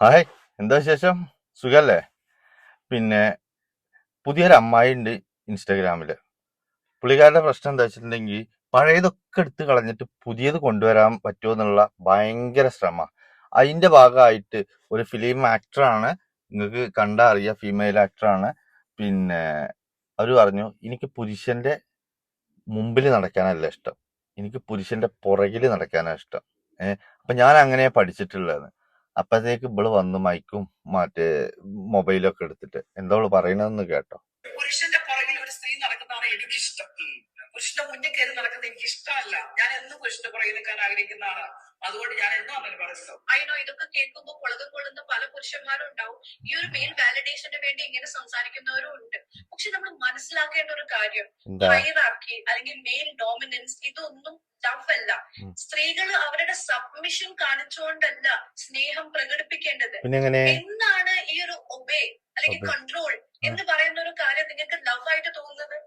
Hi എന്താ വിശേഷം? സുഖല്ലേ? പിന്നെ പുതിയൊരു അമ്മായി ഉണ്ട് ഇൻസ്റ്റാഗ്രാമിൽ പുള്ളിക്കാരുടെ പ്രശ്നം എന്താ വെച്ചിട്ടുണ്ടെങ്കിൽ പഴയതൊക്കെ എടുത്ത് കളഞ്ഞിട്ട് പുതിയത് കൊണ്ടുവരാൻ പറ്റുമോ എന്നുള്ള ഭയങ്കര ശ്രമ. അതിന്റെ ഭാഗമായിട്ട് ഒരു ഫിലിം ആക്ടറാണ് നിങ്ങൾക്ക് കണ്ടാ അറിയാം ഫീമെയിൽ ആക്ടറാണ്. പിന്നെ അവർ പറഞ്ഞു എനിക്ക് പുരുഷന്റെ മുമ്പിൽ നടക്കാനല്ല ഇഷ്ടം. എനിക്ക് പുരുഷന്റെ പുറകിൽ നടക്കാനാണ് ഇഷ്ടം. ഏഹ് അപ്പൊ ഞാൻ അങ്ങനെ പഠിച്ചിട്ടുള്ളത് അപ്പഴത്തേക്ക് ഇവൾ വന്ന് മൈക്കും മറ്റേ മൊബൈലൊക്കെ എടുത്തിട്ട് എന്താ അവൾ പറയണതെന്ന് കേട്ടോ. പുരുഷന്റെ പുറകിൽ ഒരു സ്ത്രീ നടക്കുന്നതാണ് എനിക്കിഷ്ടം. പുരുഷന്റെ മുന്നിൽ കയറി നടക്കുന്നത് എനിക്ക് ഇഷ്ടമല്ല ഞാൻ എന്നും പുരുഷന്റെ പുറകിൽ നിൽക്കാൻ ആഗ്രഹിക്കുന്ന ആളാണ് അതുകൊണ്ട് ഞാൻ എന്നും അങ്ങനെ പറയുന്നത് നോ ഇതൊക്കെ കേൾക്കുമ്പോൾ കുളകം കൊള്ളുന്ന പല പുരുഷന്മാരും ഉണ്ടാവും ഈ ഒരു മെയിൻ വാലിഡേഷന് വേണ്ടി ഇങ്ങനെ സംസാരിക്കുന്നവരും ഉണ്ട്. പക്ഷെ നമ്മൾ മനസ്സിലാക്കേണ്ട ഒരു കാര്യം ഹൈറാക്കി ഹൈറാർക്കി അല്ലെങ്കിൽ മെയിൻ ഡോമിനൻസ് ഇതൊന്നും ടഫ് അല്ല. സ്ത്രീകൾ അവരുടെ സബ്മിഷൻ കാണിച്ചുകൊണ്ടല്ല സ്നേഹം പ്രകടിപ്പിക്കേണ്ടത്. എന്നാണ് ഈ ഒരു ഒബേ അല്ലെങ്കിൽ കൺട്രോൾ എന്ന് പറയുന്ന ഒരു കാര്യം നിങ്ങൾക്ക് ലവ് ആയിട്ട് തോന്നുന്നത്?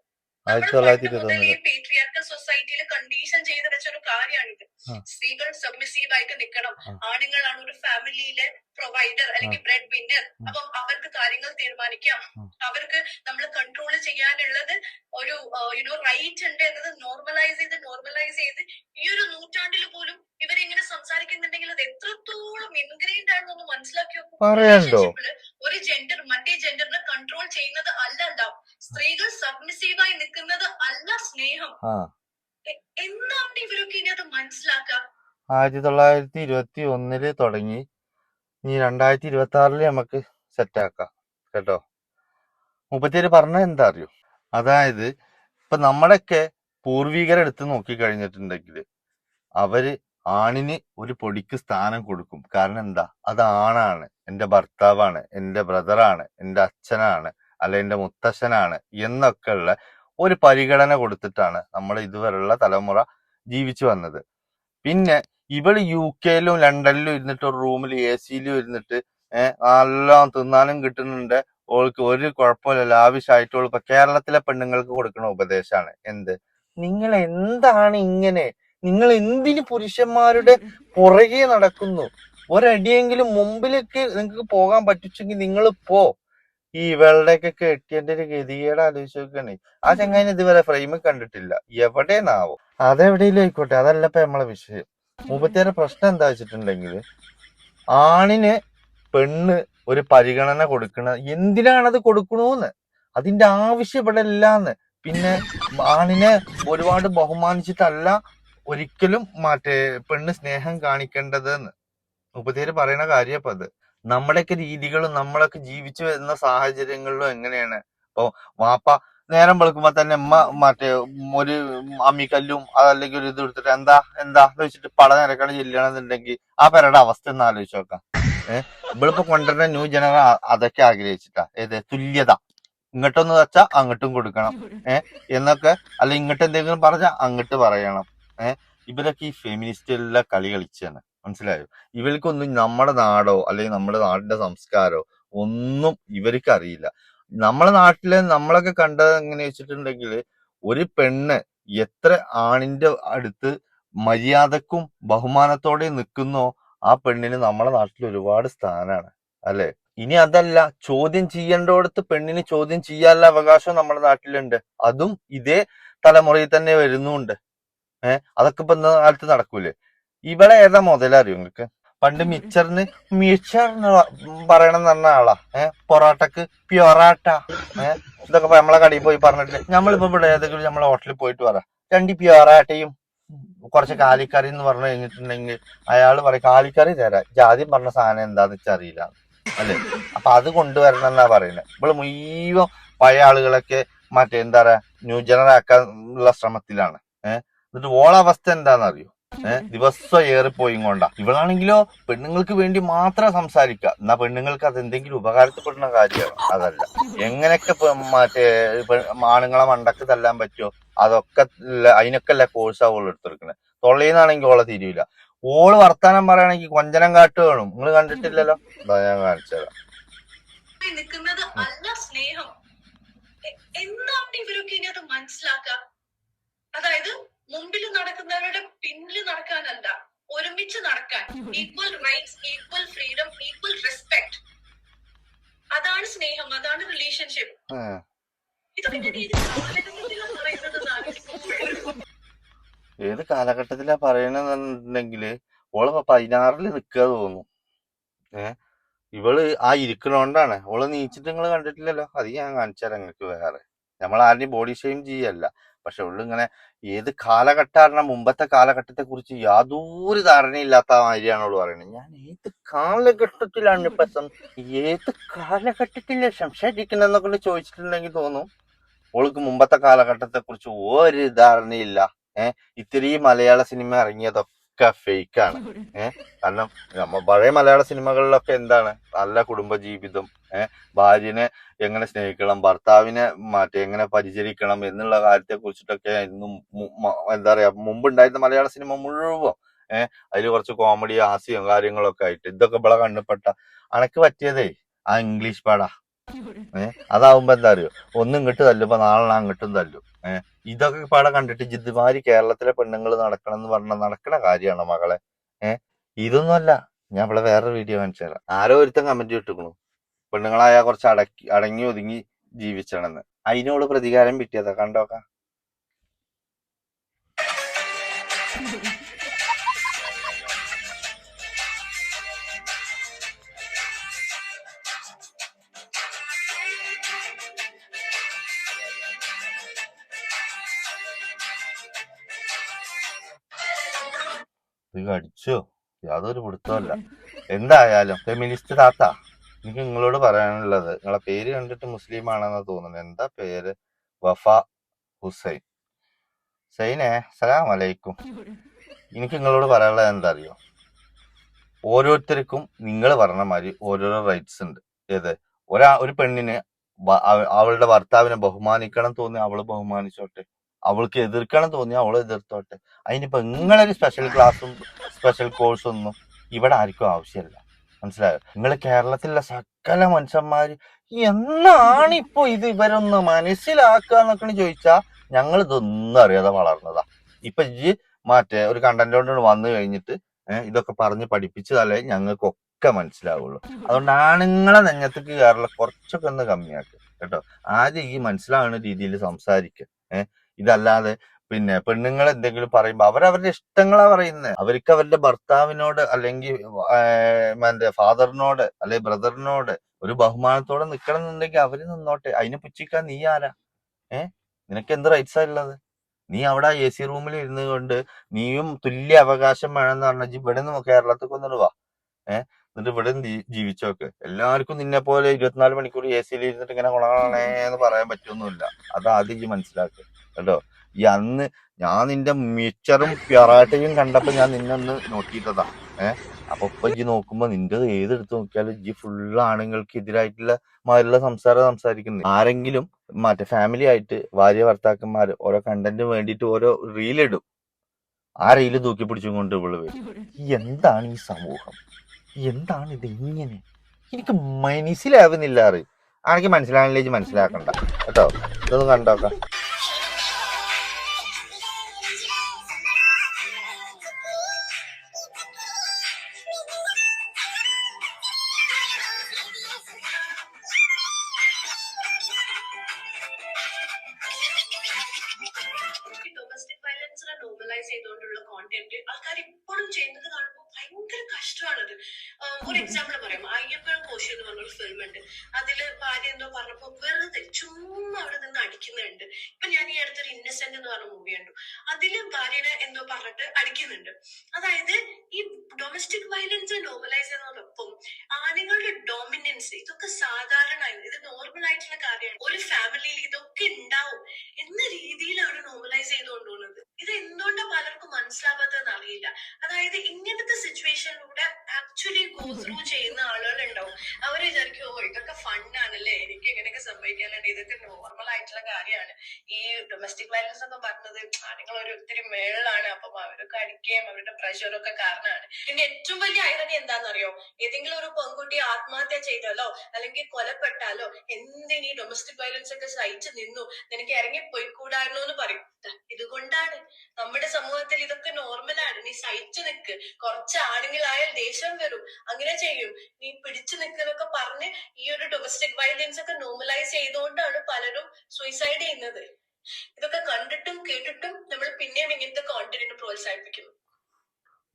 ആയിരത്തി തൊള്ളായിരത്തി ഇരുപത്തൊന്നിൽ. പേട്രിയാർക്കൽ സൊസൈറ്റിയിൽ കണ്ടീഷൻ ചെയ്ത് വെച്ച ഒരു കാര്യമാണിത്. സ്ത്രീകൾ സബ്മിസീവ് ആയിട്ട് നിൽക്കണം ആണുങ്ങളാണ് ഒരു ഫാമിലിയിലെ പ്രൊവൈഡർ അല്ലെങ്കിൽ ബ്രെഡ് വിന്നർ അപ്പം അവർക്ക് കാര്യങ്ങൾ തീരുമാനിക്കാം. അവർക്ക് നമ്മൾ കൺട്രോൾ ചെയ്യാനുള്ളത് ഒരു യുനോ റൈറ്റ് ഉണ്ട് എന്നത് നോർമലൈസ് ചെയ്ത് നോർമലൈസ് ചെയ്ത് ഈ ഒരു നൂറ്റാണ്ടിൽ പോലും ഇവരിങ്ങനെ സംസാരിക്കുന്നുണ്ടെങ്കിൽ അത് എത്രത്തോളം ഇൻഗ്രീൻഡ് ആണെന്നൊന്ന് മനസ്സിലാക്കിയോ ഒരു ജെൻഡർ മറ്റേ ജെൻഡറിനെ കൺട്രോൾ ചെയ്യുന്നത് അല്ല ലവ് സ്ത്രീകൾ സബ്മിസീവായി നിൽക്കുന്നത് അല്ല സ്നേഹം. എന്താണ് ഇവരൊക്കെ ഇനി അത് മനസ്സിലാക്കുക? ആയിരത്തി തൊള്ളായിരത്തി ഇരുപത്തി ഒന്നിൽ തുടങ്ങി. ഇനി രണ്ടായിരത്തി ഇരുപത്തി ആറിൽ നമുക്ക് സെറ്റാക്കാം കേട്ടോ? മുപ്പത്തിയേര് പറഞ്ഞ എന്താ അറിയോ അതായത് ഇപ്പൊ നമ്മളൊക്കെ പൂർവികരെടുത്ത് നോക്കി കഴിഞ്ഞിട്ടുണ്ടെങ്കിൽ അവർ ആണിന് ഒരു പൊടിക്ക് സ്ഥാനം കൊടുക്കും. കാരണം എന്താ? അത് ആണാണ്. എന്റെ ഭർത്താവാണ്. എന്റെ ബ്രദറാണ് എന്റെ അച്ഛനാണ്. അല്ല എന്റെ മുത്തശ്ശനാണ് എന്നൊക്കെ ഉള്ള ഒരു പരിഗണന കൊടുത്തിട്ടാണ് നമ്മൾ ഇതുവരെയുള്ള തലമുറ ജീവിച്ചു വന്നത്. പിന്നെ ഇവൾ യു കെയിലും ലണ്ടനിലും ഇരുന്നിട്ട് ഒരു റൂമിൽ എ സിയിലും ഇരുന്നിട്ട് നല്ലോണം തിന്നാനും കിട്ടുന്നുണ്ട്. ഓൾക്ക് ഒരു കുഴപ്പമില്ല ലാവിഷായിട്ട് ഓൾ ഇപ്പൊ കേരളത്തിലെ പെണ്ണുങ്ങൾക്ക് കൊടുക്കുന്ന ഉപദേശമാണ്. എന്ത്? നിങ്ങൾ എന്താണ് ഇങ്ങനെ? നിങ്ങൾ എന്തിന് പുരുഷന്മാരുടെ പുറകെ നടക്കുന്നു? ഒരടിയെങ്കിലും മുമ്പിലേക്ക് നിങ്ങൾക്ക് പോകാൻ പറ്റിച്ചെങ്കിൽ നിങ്ങൾ പോ. ഈ ഇവളുടെയൊക്കെ കെട്ടിയതിന്റെ ഒരു ഗതികേട് ആലോചിച്ച് നോക്കണേ. ആ ചെങ്ങായി ഇതുവരെ ഫ്രെയിം കണ്ടിട്ടില്ല? എവിടെന്നാവോ അതെവിടെയും ആയിക്കോട്ടെ അതല്ല ഇപ്പൊ നമ്മളെ വിഷയം. മുപ്പത്തിയാറ് പ്രശ്നം എന്താ വെച്ചിട്ടുണ്ടെങ്കിൽ ആണിന് പെണ്ണ് ഒരു പരിഗണന കൊടുക്കണ എന്തിനാണ് അത് കൊടുക്കണോന്ന്? അതിന്റെ ആവശ്യം ഇവിടെ ഇല്ലാന്ന്. പിന്നെ ആണിനെ ഒരുപാട് ബഹുമാനിച്ചിട്ടല്ല ഒരിക്കലും മറ്റേ പെണ്ണ് സ്നേഹം കാണിക്കേണ്ടതെന്ന്. മുപ്പത്തിയേര് പറയുന്ന കാര്യം അപ്പൊ അത് നമ്മുടെയൊക്കെ രീതികളും നമ്മളൊക്കെ ജീവിച്ചു വരുന്ന സാഹചര്യങ്ങളിലും എങ്ങനെയാണ്? ഇപ്പൊ വാപ്പ നേരം വെളുക്കുമ്പോ തന്നെ ഉമ്മ മറ്റേ ഒരു അമ്മിക്കല്ലും അതല്ലെങ്കിൽ ഒരു ഇത് എടുത്തിട്ട് എന്താ എന്താ വെച്ചിട്ട് പട നിരക്കണ ചെല്ലണമെന്നുണ്ടെങ്കിൽ ആ പേരുടെ അവസ്ഥ ഒന്ന് ആലോചിച്ച് നോക്കാം. ഏഹ് ഇവളിപ്പോ കൊണ്ടുവരുന്ന ന്യൂ ജനറ അതൊക്കെ ആഗ്രഹിച്ചിട്ടാ. ഏത്? തുല്യത. ഇങ്ങോട്ടൊന്ന് വെച്ചാ അങ്ങോട്ടും കൊടുക്കണം. ഏഹ് എന്നൊക്കെ അല്ല ഇങ്ങോട്ട് എന്തെങ്കിലും പറഞ്ഞാ അങ്ങോട്ട് പറയണം. ഏഹ് ഇവരൊക്കെ ഈ ഫെമിനിസ്റ്റുള്ള കളി കളിച്ചാണ് മനസ്സിലായോ? ഇവർക്കൊന്നും നമ്മുടെ നാടോ അല്ലെങ്കിൽ നമ്മുടെ നാടിന്റെ സംസ്കാരോ ഒന്നും ഇവർക്ക് അറിയില്ല. നമ്മളെ നാട്ടിൽ നമ്മളൊക്കെ കണ്ടത് എങ്ങനെ വെച്ചിട്ടുണ്ടെങ്കിൽ ഒരു പെണ്ണ് എത്ര ആണിന്റെ അടുത്ത് മര്യാദക്കും ബഹുമാനത്തോടെ നിൽക്കുന്നോ ആ പെണ്ണിന് നമ്മളെ നാട്ടിൽ ഒരുപാട് സ്ഥാനാണ് അല്ലെ? ഇനി അതല്ല ചോദ്യം ചെയ്യേണ്ടടുത്ത് പെണ്ണിന് ചോദ്യം ചെയ്യാനുള്ള അവകാശം നമ്മുടെ നാട്ടിലുണ്ട്. അതും ഇതേ തലമുറയിൽ തന്നെ വരുന്നുണ്ട്. ഏഹ്? അതൊക്കെ ഇപ്പൊ ഇന്ന കാലത്ത് നടക്കൂലേ? ഇവിടെ ഏതാ മുതലറിയോ നിങ്ങൾക്ക് പണ്ട് മിച്ചറിന് മിച്ചറിന് പറയണം എന്ന് പറഞ്ഞ ആളാ ഏഹ് പൊറോട്ടക്ക് പ്യൊറാട്ട ഏഹ് ഇതൊക്കെ നമ്മളെ കടയിൽ പോയി പറഞ്ഞിട്ട് നമ്മളിപ്പോ ഇവിടെ ഏതെങ്കിലും നമ്മളെ ഹോട്ടലിൽ പോയിട്ട് പറ. രണ്ട് പ്യൊറാട്ടയും കുറച്ച് കാലിക്കറി എന്ന് പറഞ്ഞു കഴിഞ്ഞിട്ടുണ്ടെങ്കിൽ അയാൾ പറയും കാലിക്കറി തരാം. ജാതി പറഞ്ഞ സാധനം എന്താന്ന് വെച്ചാൽ അറിയില്ല. അല്ലേ? അപ്പൊ അത് കൊണ്ടുവരണം എന്നാ പറയുന്നത് ഇവിടെ മുഴുവൻ പഴയ ആളുകളൊക്കെ മറ്റേ എന്താ പറയാ ന്യൂജനറാക്കാനുള്ള ശ്രമത്തിലാണ് ഏഹ് എന്നിട്ട് ഓളവസ്ഥ എന്താണെന്നറിയോ ദിവസം ഏറിപ്പോയി കൊണ്ടാ. ഇവളാണെങ്കിലോ പെണ്ണുങ്ങൾക്ക് വേണ്ടി മാത്രം സംസാരിക്കുക എന്നാ പെണ്ണുങ്ങൾക്ക് അത് എന്തെങ്കിലും ഉപകാരപ്പെടുന്ന കാര്യമാണ്. അതല്ല. എങ്ങനെയൊക്കെ മറ്റേ ആണുങ്ങളെ മണ്ടക്ക് തല്ലാൻ പറ്റുമോ അതൊക്കെ അതിനൊക്കെ അല്ല കോഴ്സാ ഓൾ തൊള്ളിന്നാണെങ്കിൽ ഓളെ തിരിയില്ല ഓൾ വർത്താനം പറയുകയാണെങ്കിൽ കൊഞ്ചനം കാട്ട് വേണം. നിങ്ങൾ കണ്ടിട്ടില്ലല്ലോ? അതാ ഞാൻ കാണിച്ചത് നിൽക്കുന്നത് അല്ല സ്നേഹം. എ- ഇവരൊക്കെ ഇനി അത് മനസ്സിലാക്കുക അതായത് മുമ്പിൽ നടക്കുന്നവരുടെ പിന്നിൽ നടക്കാനല്ല ഒരുമിച്ച് നടക്കാൻ. Equal rights equal freedom equal respect അതാണ് സ്നേഹം അതാണ് റിലേഷൻഷിപ്പ് ഏത് കാലഘട്ടത്തിലാ പറയണെന്നുണ്ടെങ്കിൽ ഓൾ പതിനാറിൽ നിക്കുക തോന്നുന്നു. ഏ? ഇവൾ ആ ഇരിക്കണോണ്ടാണ്. ഓൾ നീച്ചിട്ട് നിങ്ങൾ കണ്ടിട്ടില്ലല്ലോ. അത് ഞാൻ കാണിച്ചാൽ നിങ്ങൾക്ക് വേറെ. നമ്മൾ ആരുടെയും ബോഡി ഷെയിം ചെയ്യല്ല. പക്ഷെ ഉള്ളു ഇങ്ങനെ ഏത് കാലഘട്ടമാണ് മുമ്പത്തെ കാലഘട്ടത്തെ കുറിച്ച് യാതൊരു ധാരണയില്ലാത്ത മാതിരിയാണ് അവൾ പറയുന്നത് ഞാൻ ഏത് കാലഘട്ടത്തിലാണ് ഇപ്പൊ ഏത് കാലഘട്ടത്തിൽ സംസാരിക്കുന്നതെന്നൊക്കെ ചോദിച്ചിട്ടുണ്ടെങ്കിൽ തോന്നും. ഓൾക്ക് മുമ്പത്തെ കാലഘട്ടത്തെ കുറിച്ച് ഒരു ധാരണയില്ല. ഏഹ് ഇത്തിരി മലയാള സിനിമ ഇറങ്ങിയതൊക്കെ ഫേക്കാണ് ഏഹ് കാരണം നമ്മ പഴയ മലയാള സിനിമകളിലൊക്കെ എന്താണ്? നല്ല കുടുംബജീവിതം ഏഹ് ഭാര്യനെ എങ്ങനെ സ്നേഹിക്കണം ഭർത്താവിനെ മറ്റേ എങ്ങനെ പരിചരിക്കണം എന്നുള്ള കാര്യത്തെ കുറിച്ചിട്ടൊക്കെ മ- എന്താ പറയാ മുമ്പുണ്ടായിരുന്ന മലയാള സിനിമ മുഴുവൻ ഏഹ് അതിൽ കുറച്ച് കോമഡി ഹാസ്യം കാര്യങ്ങളൊക്കെ ആയിട്ട് ഇതൊക്കെ ഇവിടെ കണ്ണുപെട്ട അനക്ക് പറ്റിയതേ? ആ ഇംഗ്ലീഷ് പാടാ. ഏഹ് അതാവുമ്പോ എന്താ അറിയോ? ഒന്നും ഇങ്ങോട്ട് തല്ലുമ്പോ നാളെ അങ്ങോട്ടും തല്ലും. ഏഹ് ഇതൊക്കെ പാടെ കണ്ടിട്ട് ജിദ്മാരി കേരളത്തിലെ പെണ്ണുങ്ങൾ നടക്കണം എന്ന് പറഞ്ഞ നടക്കണ കാര്യമാണ് മകളെ? ഏഹ് ഇതൊന്നുമല്ല ഞാൻ ഇവിടെ വേറെ വീഡിയോ കാണിച്ചു തരാം. ആരോ ഒരുത്തൻ കമന്റ് ഇട്ടുക്കണു പെണ്ണുങ്ങളായ കുറച്ച് അടക്കി അടങ്ങി ഒതുങ്ങി ജീവിച്ചണെന്ന്. അതിനോട് പ്രതികാരം പിറ്റിയതാ കണ്ടോക്ക. ഇത് കടിച്ചോ. യാതൊരു പിടുത്തമല്ല എന്തായാലും ഫെമിനിസ്റ്റ് താത്ത എനിക്ക് നിങ്ങളോട് പറയാനുള്ളത് നിങ്ങളെ പേര് കണ്ടിട്ട് മുസ്ലിം ആണെന്ന് തോന്നുന്നു. എന്താ പേര്? വഫ ഹുസൈൻ. സൈനെ സലാം അലൈക്കും. എനിക്ക് നിങ്ങളോട് പറയാനുള്ളത് എന്താ അറിയോ ഓരോരുത്തർക്കും നിങ്ങൾ പറഞ്ഞ മാതിരി ഓരോരോ റൈറ്റ്സ് ഉണ്ട്. ഏത്? ഒരാ ഒരു പെണ്ണിന് അവളുടെ ഭർത്താവിനെ ബഹുമാനിക്കണം തോന്നി അവൾ ബഹുമാനിച്ചോട്ടെ. അവൾക്ക് എതിർക്കണം തോന്നി അവളെ എതിർത്തോട്ടെ. അതിനിപ്പോ നിങ്ങളൊരു സ്പെഷ്യൽ ക്ലാസ്സും സ്പെഷ്യൽ കോഴ്സും ഒന്നും ഇവിടെ ആർക്കും ആവശ്യമില്ല മനസ്സിലായോ? നിങ്ങൾ കേരളത്തിലുള്ള സകല മനുഷ്യന്മാര് എന്നാണ് ഇപ്പൊ ഇത് ഇവരൊന്ന് മനസ്സിലാക്കുക എന്നൊക്കെ ചോദിച്ചാ ഞങ്ങൾ ഇതൊന്നും അറിയാതെ വളർന്നതാ. ഇപ്പൊ ഈ മറ്റേ ഒരു കണ്ടന്റോട് കൊണ്ട് വന്നു കഴിഞ്ഞിട്ട് ഇതൊക്കെ പറഞ്ഞ് പഠിപ്പിച്ചതല്ലേ ഞങ്ങൾക്കൊക്കെ മനസ്സിലാവുള്ളൂ. അതുകൊണ്ട് ആണുങ്ങളെ നെഞ്ഞത്തേക്ക് കേരള കുറച്ചൊക്കെ ഒന്ന് കമ്മിയാക്കുക കേട്ടോ. ആദ്യം ഈ മനസ്സിലാവുന്ന രീതിയിൽ സംസാരിക്കുക ഇതല്ലാതെ പിന്നെ പെണ്ണുങ്ങൾ എന്തെങ്കിലും പറയുമ്പോ അവരവരുടെ ഇഷ്ടങ്ങളാ പറയുന്നത് അവർക്ക് അവരുടെ ഭർത്താവിനോട് അല്ലെങ്കിൽ എന്റെ ഫാദറിനോട് അല്ലെങ്കിൽ ബ്രദറിനോട് ഒരു ബഹുമാനത്തോടെ നിൽക്കണം എന്നുണ്ടെങ്കിൽ അവർ നിന്നോട്ടെ. അതിനെ പുച്ഛിക്കാൻ നീ ആരാ? ഏ? നിനക്ക് എന്ത് റൈറ്റ്സാ ഉള്ളത് നീ അവിടെ എ സി റൂമിൽ ഇരുന്നുകൊണ്ട് നീയും തുല്യ അവകാശം വേണമെന്ന് പറഞ്ഞാൽ ഇവിടെ നിന്ന് കേരളത്തിൽ കൊന്നിടുവാ വാ. ഏ? എന്നിട്ട് ഇവിടെ ജീ- ജീവിച്ചോക്ക് എല്ലാവർക്കും നിന്നെ പോലെ ഇരുപത്തിനാല് മണിക്കൂർ എ സിയിൽ ഇരുന്നിട്ട് ഇങ്ങനെ കൊണേ എന്ന് പറയാൻ പറ്റൊന്നുമില്ല. അത് ആദ്യം ഈ മനസ്സിലാക്കുക കേട്ടോ? ഈ അന്ന് ഞാൻ നിന്റെ മിച്ചറും പിറാട്ടയും കണ്ടപ്പോ ഞാൻ നിന്നെ ഒന്ന് ചെയ്തതാ ഏഹ് അപ്പൊ ഇപ്പൊ ഇജ്ജ് നോക്കുമ്പോ നിന്റെ ഏതെടുത്ത് നോക്കിയാലും ഇജ്ജ് ഫുള്ള് ആണുങ്ങൾക്ക് എതിരായിട്ടുള്ള മാതിരിയുള്ള സംസാരം സംസാരിക്കുന്നു. ആരെങ്കിലും മറ്റേ ഫാമിലി ആയിട്ട് ഭാര്യ ഭർത്താക്കന്മാർ ഓരോ കണ്ടന്റിന് വേണ്ടിയിട്ട് ഓരോ റീൽ ഇടും. ആ റീൽ തൂക്കി പിടിച്ചും കൊണ്ട് ഇവൾ വരും. എന്താണ് ഈ സമൂഹം? എന്താണ് ഇത് ഇങ്ങനെ? എനിക്ക് മനസ്സിലാവുന്നില്ല അറി ആണെങ്കിൽ മനസ്സിലാകാനില്ലേ മനസ്സിലാക്കണ്ട. കേട്ടോ? ഇതൊന്നും കണ്ടോക്കാം. ചെയ്തുകൊണ്ടുള്ള കോണ്ടന്റ് ആൾക്കാർ ഇപ്പോഴും ചെയ്യുന്നത് കാണുമ്പോൾ ഭയങ്കര കഷ്ടമാണത്. ഒരു എക്സാമ്പിൾ പറയാം. അയ്യപ്പൻ കോശി എന്ന് പറഞ്ഞൊരു ഫിലിം ഉണ്ട്. അതിൽ ഭാര്യ എന്തോ പറഞ്ഞപ്പോ വെറുതെ ചുമ്മാ അവിടെ നിന്ന് അടിക്കുന്നുണ്ട്. ഇപ്പൊ ഞാൻ ഈ അടുത്തൊരു ഇന്നസെന്റ് എന്ന് പറഞ്ഞ മൂവി കണ്ടു. അതിലും ഭാര്യനെ എന്തോ പറഞ്ഞിട്ട് അടിക്കുന്നുണ്ട്. അതായത് ഈ ഡൊമസ്റ്റിക് വയലൻസ് നോർമലൈസ് ചെയ്യുന്നതോടൊപ്പം ആണുങ്ങളുടെ ഡോമിനൻസ് ഇതൊക്കെ സാധാരണ ഇത് നോർമൽ ആയിട്ടുള്ള കാര്യമാണ്. ഒരു ഫാമിലിയിൽ ഇതൊക്കെ ഉണ്ടാവും എന്ന രീതിയിലാണ് നോർമലൈസ് ചെയ്തുകൊണ്ടുപോകുന്നത് ഇത് എന്തുകൊണ്ടാണ് പലർക്കും മനസ്സിലാവാത്തതെന്ന് അറിയില്ല അതായത് ഇങ്ങനത്തെ സിറ്റുവേഷനിലൂടെ ആക്ച്വലി ഗോ ത്രൂ ചെയ്യുന്ന ആളുകൾ ഉണ്ടാവും അവർ വിചാരിക്കും ഓ ഇതൊക്കെ ഫണ്ണാണല്ലേ എനിക്ക് ഇങ്ങനെയൊക്കെ സംഭവിക്കാനുണ്ട് ഇതൊക്കെ നോർമൽ ആയിട്ടുള്ള കാര്യമാണ് ഈ ഡൊമസ്റ്റിക് വയലൻസ് എന്ന് പറഞ്ഞത് ആണുങ്ങൾ ഒരു ഒത്തിരി മേളിലാണ് അപ്പം അവരൊക്കെ അടിക്കുകയും അവരുടെ പ്രഷറൊക്കെ കാരണമാണ് പിന്നെ ഏറ്റവും വലിയ ഐറണി എന്താണെന്നറിയോ? ഏതെങ്കിലും ഒരു പെൺകുട്ടി ആത്മഹത്യ ചെയ്താലോ അല്ലെങ്കിൽ കൊലപ്പെട്ടാലോ എന്തിനീ ഡൊമസ്റ്റിക് വയലൻസ് ഒക്കെ സഹിച്ചു നിന്നു നിനക്ക് ഇറങ്ങി പോയിക്കൂടായിരുന്നു എന്ന് പറയും. ഇതുകൊണ്ടാണ് നമ്മുടെ സമൂഹത്തിൽ ഇതൊക്കെ നോർമലാണ് നീ സഹിച്ചു നിൽക്ക് കുറച്ച് ആണുങ്ങളായാൽ ദേഷ്യം വരും. അങ്ങനെ ചെയ്യും. നീ പിടിച്ചു നിൽക്കുന്നൊക്കെ പറഞ്ഞ് ഈ ഒരു ഡൊമസ്റ്റിക് വയലൻസ് ഒക്കെ നോർമലൈസ് ചെയ്തുകൊണ്ടാണ് പലരും സൂയിസൈഡ് ചെയ്യുന്നത്. ഇതൊക്കെ കണ്ടിട്ടും കേട്ടിട്ടും നമ്മൾ പിന്നെയും ഇങ്ങനത്തെ കോണ്ടിനെ പ്രോത്സാഹിപ്പിക്കുന്നു.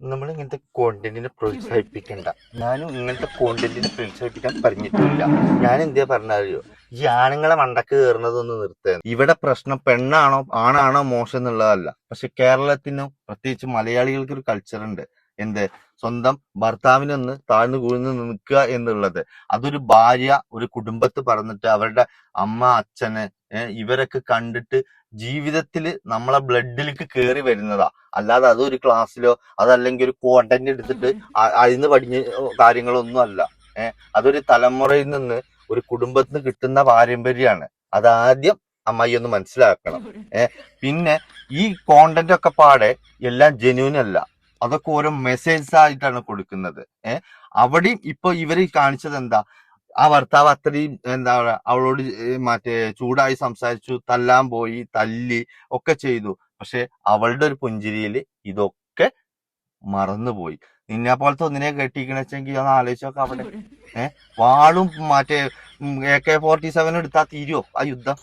നമ്മൾ ഇങ്ങനത്തെ കോണ്ടന്റിനെ പ്രോത്സാഹിപ്പിക്കണ്ട. ഞാനും ഇങ്ങനത്തെ കോണ്ടന്റിനെ പ്രോത്സാഹിപ്പിക്കാൻ പറഞ്ഞിട്ടില്ല. ഞാൻ എന്തിയാ പറഞ്ഞറിയോ ഈ ആണുങ്ങളെ മണ്ടക്ക് കയറുന്നതൊന്ന് നിർത്തുക ഇവിടെ പ്രശ്നം പെണ്ണാണോ ആണാണോ മോശം എന്നുള്ളതല്ല. പക്ഷെ കേരളത്തിനും പ്രത്യേകിച്ച് മലയാളികൾക്ക് ഒരു കൾച്ചർ ഉണ്ട് എന്ത്? സ്വന്തം ഭർത്താവിനൊന്ന് താഴ്ന്നു കൂഴ്ന്നു നിൽക്കുക എന്നുള്ളത്. അതൊരു ഭാര്യ ഒരു കുടുംബത്ത് പറഞ്ഞിട്ട് അവരുടെ അമ്മ അച്ഛന് ഇവരൊക്കെ കണ്ടിട്ട് ജീവിതത്തിൽ നമ്മളെ ബ്ലഡിലേക്ക് കയറി വരുന്നതാ. അല്ലാതെ അതൊരു ക്ലാസ്സിലോ അതല്ലെങ്കിൽ ഒരു കോണ്ടന്റ് എടുത്തിട്ട് അതിന്ന് പഠിഞ്ഞ കാര്യങ്ങളൊന്നും അല്ല. ഏഹ് അതൊരു തലമുറയിൽ നിന്ന് ഒരു കുടുംബത്തിൽ നിന്ന് കിട്ടുന്ന പാരമ്പര്യമാണ് അതാദ്യം അമ്മായി ഒന്ന് മനസ്സിലാക്കണം. ഏഹ് പിന്നെ ഈ കോണ്ടന്റ് ഒക്കെ പാടെ എല്ലാം ജെന്യൂൻ അല്ല. അതൊക്കെ ഓരോ മെസ്സേജ് ആയിട്ടാണ് കൊടുക്കുന്നത്. ഏഹ് അവിടെയും ഇപ്പൊ ഇവർ കാണിച്ചത് എന്താ? ആ ഭർത്താവ് അത്രയും എന്താ പറയുക അവളോട് മറ്റേ ചൂടായി സംസാരിച്ചു തല്ലാൻ പോയി തല്ലി ഒക്കെ ചെയ്തു. പക്ഷെ അവളുടെ ഒരു പുഞ്ചിരിയിൽ ഇതൊക്കെ മറന്നുപോയി. നിന്നെ പോലത്തെ ഒന്നിനെ കെട്ടിക്കണെച്ചെങ്കിൽ ഒന്ന് ആലോചിച്ചൊക്കെ അവിടെ. ഏഹ് വാളും മറ്റേ എ കെ ഫോർട്ടി സെവൻ എടുത്താൽ തീരുവോ ആ യുദ്ധം?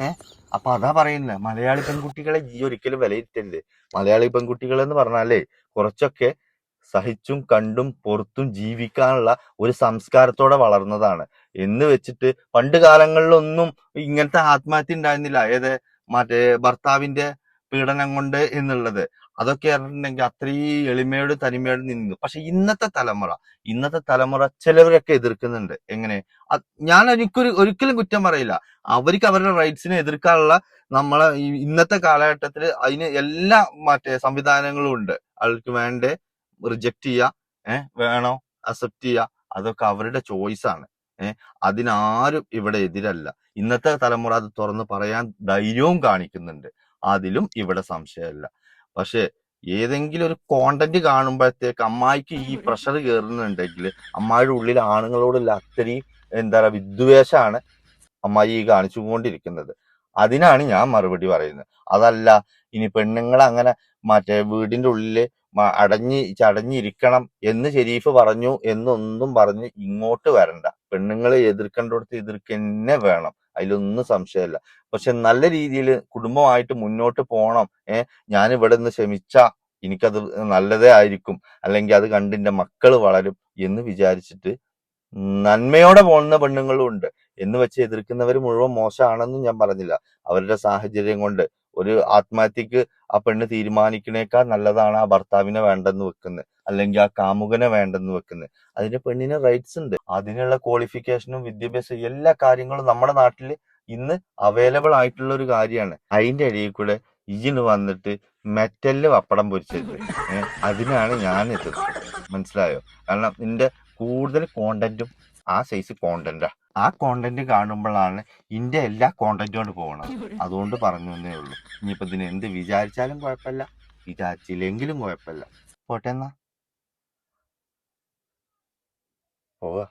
ഏഹ് അപ്പൊ അതാ പറയുന്നത് മലയാളി പെൺകുട്ടികളെ ഈ ഒരിക്കലും വിലയിരുത്തരുത്. മലയാളി പെൺകുട്ടികൾ എന്ന് പറഞ്ഞാലേ കുറച്ചൊക്കെ സഹിച്ചും കണ്ടും പുറത്തും ജീവിക്കാനുള്ള ഒരു സംസ്കാരത്തോടെ വളർന്നതാണ്. എന്ന് വെച്ചിട്ട് പണ്ട് കാലങ്ങളിലൊന്നും ഇങ്ങനത്തെ ആത്മഹത്യ ഉണ്ടായിരുന്നില്ല. ഏത് മറ്റേ ഭർത്താവിന്റെ പീഡനം കൊണ്ട് എന്നുള്ളത്. അതൊക്കെ പറഞ്ഞിട്ടുണ്ടെങ്കിൽ അത്രയും എളിമയോട് തനിമയോട് നിന്നു. പക്ഷെ ഇന്നത്തെ തലമുറ ഇന്നത്തെ തലമുറ ചിലവരൊക്കെ എതിർക്കുന്നുണ്ട്. എങ്ങനെ? ഞാൻ എനിക്കൊരു ഒരിക്കലും കുറ്റം പറയില്ല. അവർക്ക് അവരുടെ റൈറ്റ്സിനെ എതിർക്കാനുള്ള നമ്മളെ ഇന്നത്തെ കാലഘട്ടത്തിൽ അതിന് എല്ലാ മറ്റേ സംവിധാനങ്ങളും ഉണ്ട്. അവർക്ക് വേണ്ടേ റിജക്ട് ചെയ്യുക ഏഹ് വേണോ? അക്സെപ്റ്റ് ചെയ്യുക അതൊക്കെ അവരുടെ ചോയ്സാണ് ഏഹ് അതിനാരും ഇവിടെ എതിരല്ല. ഇന്നത്തെ തലമുറ അത് തുറന്ന് പറയാൻ ധൈര്യവും കാണിക്കുന്നുണ്ട്. അതിലും ഇവിടെ സംശയമല്ല. പക്ഷേ ഏതെങ്കിലും ഒരു കോണ്ടന്റ് കാണുമ്പോഴത്തേക്ക് അമ്മായിക്ക് ഈ പ്രഷർ കയറുന്നുണ്ടെങ്കിൽ അമ്മായിയുടെ ഉള്ളിൽ ആണുങ്ങളോടുള്ള അത്രയും എന്താ പറയുക വിദ്വേഷമാണ് അമ്മായി ഈ കാണിച്ചുകൊണ്ടിരിക്കുന്നത്. അതിനാണ് ഞാൻ മറുപടി പറയുന്നത്. അതല്ല ഇനി പെണ്ണുങ്ങൾ അങ്ങനെ മറ്റേ വീടിന്റെ ഉള്ളിൽ അടഞ്ഞി ചടഞ്ഞിരിക്കണം എന്ന് ഷെരീഫ് പറഞ്ഞു എന്നൊന്നും പറഞ്ഞ് ഇങ്ങോട്ട് വരണ്ട. പെണ്ണുങ്ങളെ എതിർക്കേണ്ടടുത്ത് എതിർക്കന്നെ വേണം. അതിലൊന്നും സംശയമില്ല. പക്ഷെ നല്ല രീതിയിൽ കുടുംബമായിട്ട് മുന്നോട്ട് പോകണം ഏഹ് ഞാൻ ഇവിടെ നിന്ന് ക്ഷമിച്ച എനിക്കത് നല്ലതേ ആയിരിക്കും. അല്ലെങ്കിൽ അത് കണ്ടിന്റെ മക്കൾ വളരും എന്ന് വിചാരിച്ചിട്ട് നന്മയോടെ പോകുന്ന പെണ്ണുങ്ങളും ഉണ്ട്. എന്ന് വെച്ച് എതിർക്കുന്നവർ മുഴുവൻ മോശമാണെന്നും ഞാൻ പറഞ്ഞില്ല. അവരുടെ സാഹചര്യം കൊണ്ട് ഒരു ആത്മഹത്യക്ക് ആ പെണ്ണ് തീരുമാനിക്കണേക്കാൾ നല്ലതാണ് ആ ഭർത്താവിനെ വേണ്ടെന്ന് വെക്കുന്നത് അല്ലെങ്കിൽ ആ കാമുകനെ വേണ്ടെന്ന് വെക്കുന്നത് അതിന് പെണ്ണിന് റൈറ്റ്സ് ഉണ്ട്. അതിനുള്ള ക്വാളിഫിക്കേഷനും വിദ്യാഭ്യാസവും എല്ലാ കാര്യങ്ങളും നമ്മുടെ നാട്ടിൽ ഇന്ന് അവൈലബിൾ ആയിട്ടുള്ള ഒരു കാര്യമാണ്. അതിന്റെ ഇടയിൽ കൂടെ ഇജിന് വന്നിട്ട് മെറ്റലിൽ പപ്പടം പൊരിച്ചത് അതിനാണ് ഞാൻ എത്തുന്നത് മനസ്സിലായോ? കാരണം നിന്റെ കൂടുതൽ കോണ്ടന്റും ആ സൈസ് കോണ്ടന്റാ ആ കോണ്ടന്റ് കാണുമ്പോഴാണ് ഇന്റെ എല്ലാ കോണ്ടന്റും പോകണം അതുകൊണ്ട് പറഞ്ഞു എന്നേ ഉള്ളൂ. ഇനിയിപ്പോ ഇതിന് എന്ത് വിചാരിച്ചാലും കുഴപ്പമില്ല. വിചാരിച്ചില്ലെങ്കിലും കുഴപ്പമില്ല. പോട്ടെന്നാ പോവാ.